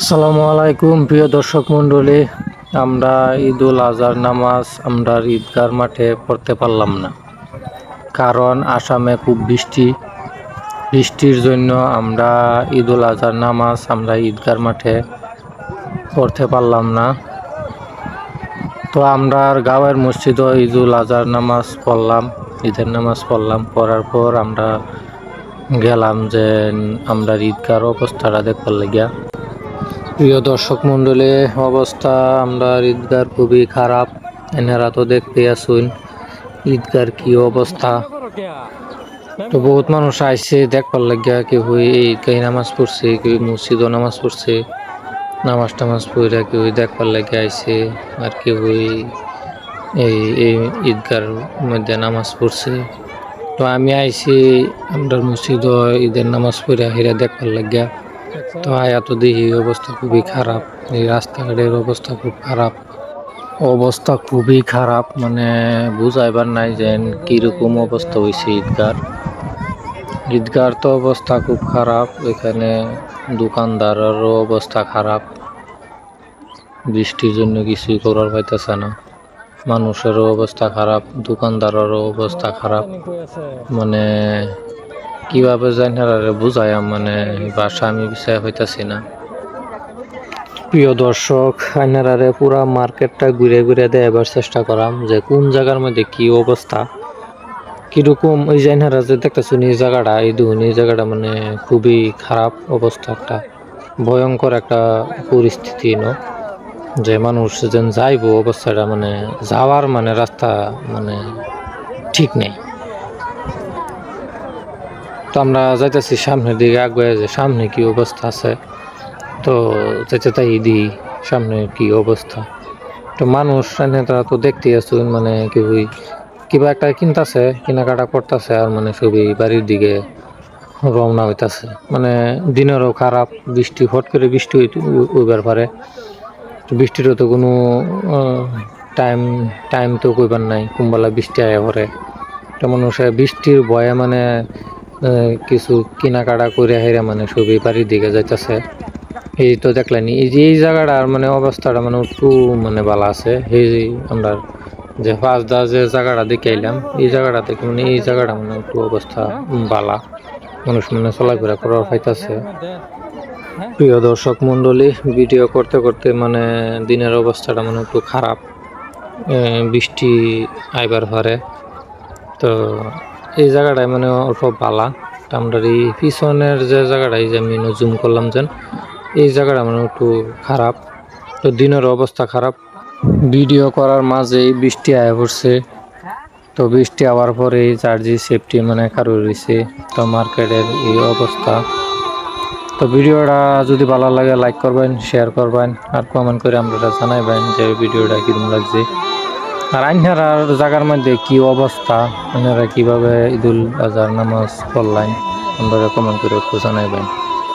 আসসালামু আলাইকুম, প্রিয় দর্শক মণ্ডলী। আমরা ঈদুল আজহার নামাজ আমরা ঈদগার মাঠে পড়তে পারলাম না। কারণ আসামে খুব বৃষ্টি। বৃষ্টির জন্য আমরা ঈদুল আজহার নামাজ আমরা ঈদগার মাঠে পড়তে পারলাম না। তো আমরা গাঁয়ের মসজিদও ঈদুল আজহার নামাজ পড়লাম, ঈদের নামাজ পড়লাম। পড়ার পর আমরা গেলাম যে আমরা ঈদগার অবস্থাটা দেখবার লাগিয়া প্রিয় দর্শক মণ্ডলী, অবস্থা আমরা ঈদগার খুবই খারাপ। এনারা তো দেখতে আসুন ঈদগার কি অবস্থা। তো বহুত মানুষ আইসে দেখবার লাগিয়া কেউ এই ঈদগাহি নামাজ পড়ছে কেউ মসজিদও নামাজ পড়ছে, নামাজ টামাজ পড়া কেউ দেখবার লাগিয়া আইসে আর কি কেউ এই এই ঈদগার মধ্যে নামাজ পড়ছে। তো আমি আইছি আমরা মসজিদ ঈদের নামাজ পড়া হেরা দেখবার লাগিয়া। তো আয়া তো দেখি অবস্থা খুবই খারাপ। এই রাস্তাঘাটের অবস্থা খুব খারাপ। অবস্থা খুবই খারাপ মানে বুঝাইবার নাই যে কীরকম অবস্থা হয়েছে ঈদগার। ঈদগার তো অবস্থা খুব খারাপ, এখানে দোকানদারেরও অবস্থা খারাপ। বৃষ্টির জন্য কিছুই করার পাইতেছে না। মানুষেরও অবস্থা খারাপ, দোকানদারেরও অবস্থা খারাপ। মানে কীভাবে জানারে বুঝাই মানে ভাষা আমি বিষয় হইতাছি না। প্রিয় দর্শক আইনারারে পুরা মার্কেটটা ঘুরে ঘুরে দেবার চেষ্টা করাম যে কোন জায়গার মধ্যে কি অবস্থা। কীরকম ওই জাইনারা যে দেখতেছো এই জায়গাটা, এই দুন এই জায়গাটা মানে খুবই খারাপ অবস্থা একটা, ভয়ঙ্কর একটা পরিস্থিতি, ন? যে মানুষ যেন যাইব অবস্থাটা মানে যাওয়ার মানে রাস্তা মানে ঠিক নেই। তো আমরা যাইতেছি সামনের দিকে আগে যে সামনে কি অবস্থা আছে? তো যাইতে তাই দিই সামনে কি অবস্থা? তো মানুষ তারা তো দেখতে আসুন মানে কেউই কিবা একটা কিনতাছে, কেনাকাটা করতেছে, আর মানে সবই বাড়ির দিকে রওনা হইতাছে। মানে দিনেরও খারাপ, বৃষ্টি হট করে বৃষ্টি হইবার পারে। বৃষ্টিরও তো কোনো টাইম টাইম তো কইবার নাই, কোনবেলা বৃষ্টি আয়া পরে। তো মানুষের বৃষ্টির ভয়ে মানে কিছু কেনাকাটা করে হেরে মানে সবই বাড়ির দিকে যাইতেছে। এই তো দেখলেনি, এই যে এই জায়গাটার মানে অবস্থাটা মানে একটু মানে ভালো আছে। এই যে আমরা যে পাঁচ দা যে জায়গাটা দেখে আইলাম এই জায়গাটা থেকে মানে এই জায়গাটা মানে একটু অবস্থা বালা মানুষ মানে চলাফেরা করার পাইতাছে। প্রিয় দর্শক মণ্ডলী, ভিডিও করতে করতে মানে দিনের অবস্থাটা মানে একটু খারাপ। বৃষ্টি আইবার পারে। তো এই জায়গাটায় মানে অল্প বালা। আমরা এই পিছনের যে জায়গাটায় যে আমি জুম করলাম যেন, এই জায়গাটা মানে একটু খারাপ। তো দিনের অবস্থা খারাপ। ভিডিও করার মাঝেই বৃষ্টি আয়া পড়ছে। তো বৃষ্টি আওয়ার পরে চার্জি সেফটি মানে কারও রয়েছে। তো মার্কেটের এই অবস্থা। তো ভিডিওটা যদি ভালো লাগে লাইক করবেন শেয়ার করবেন। আর কমেন্ট করে আমরা জানাইবেন যে ভিডিওটা কীরকম লাগছে। আর আইনার জায়গার মধ্যে কি অবস্থা? আপনারা কীভাবে ঈদুল আজহার নামাজ পড়লেন? আপনারা কমেন্ট করে একটু জানাইবেন।